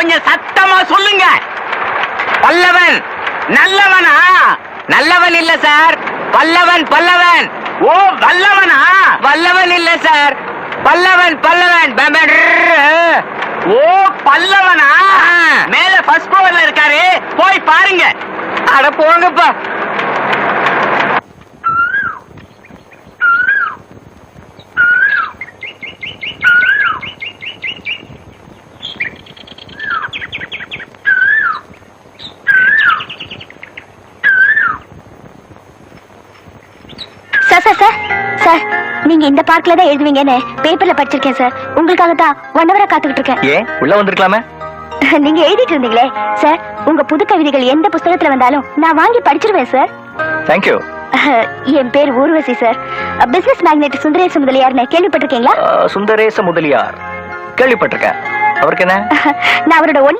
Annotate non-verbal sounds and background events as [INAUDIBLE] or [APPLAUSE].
கொஞ்சம் சத்தமா சொல்லுங்க. பல்லவன் நல்லவனா? நல்லவன் இல்ல சார். பல்லவன் பல்லவன். ஓ வல்லவனா? வல்லவன் இல்ல சார். பல்லவன் பல்லவன். ஓ பல்லவனா? மேல ஃபர்ஸ்ட் ஃப்ளோர்ல இருக்காரு. போய் பாருங்க. அட போங்கப்பா. சார் சார் சார் சார் நீங்க இந்த பார்க்ல தான் எழுதுவீங்கன்னு பேப்பர்ல படிச்சிருக்கேன் சார் உங்களுக்காக தான் ஒன் ஹவரா காத்துக்கிட்டு இருக்கேன் ஏன்? உள்ள வந்திருக்கலாமே? [LAUGHS] நீங்க எழுதிட்டு இருந்தீங்களே சார் உங்க புது கவிதைகள் எந்த புஸ்தகத்துல வந்தாலும் நான் வாங்கி படிச்சிருவேன் சார் தேங்க்யூ [LAUGHS] என் பேர் Urvashi sir business magnate Sundaresa முதலியார்னு கேள்விப்பட்டிருக்கீங்களா? சுந்தரேச முதலியார். கேள்விப்பட்டிருக்கேன். அவருக்கு என்ன? [LAUGHS] நான் அவரோட ஒன்